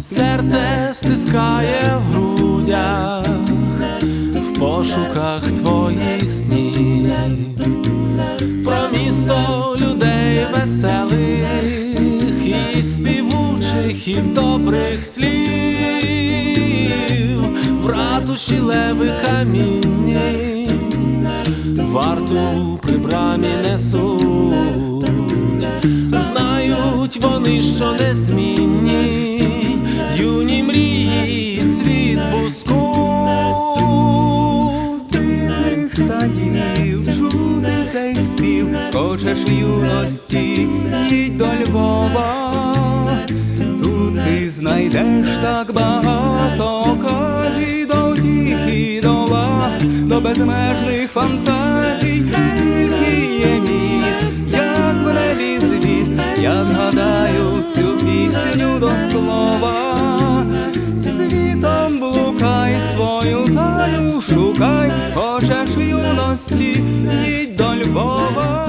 Serce styskaje w grudniach W poszukach Twoich. Співучих, і добрих слів, в ратуші леви камінні, варту при брамі несуть, знають вони, що незмінні, юні мрії, цвіт буску. хочеш юності, їдь до Львова, знайдеш так багато оказій до втіхи, до ласк, до безмежних фантазій, стільки є міст, як в небі звіст, я згадаю цю пісню до слова. Світом блукай свою таю шукай, хочеш юності, їдь до Львова.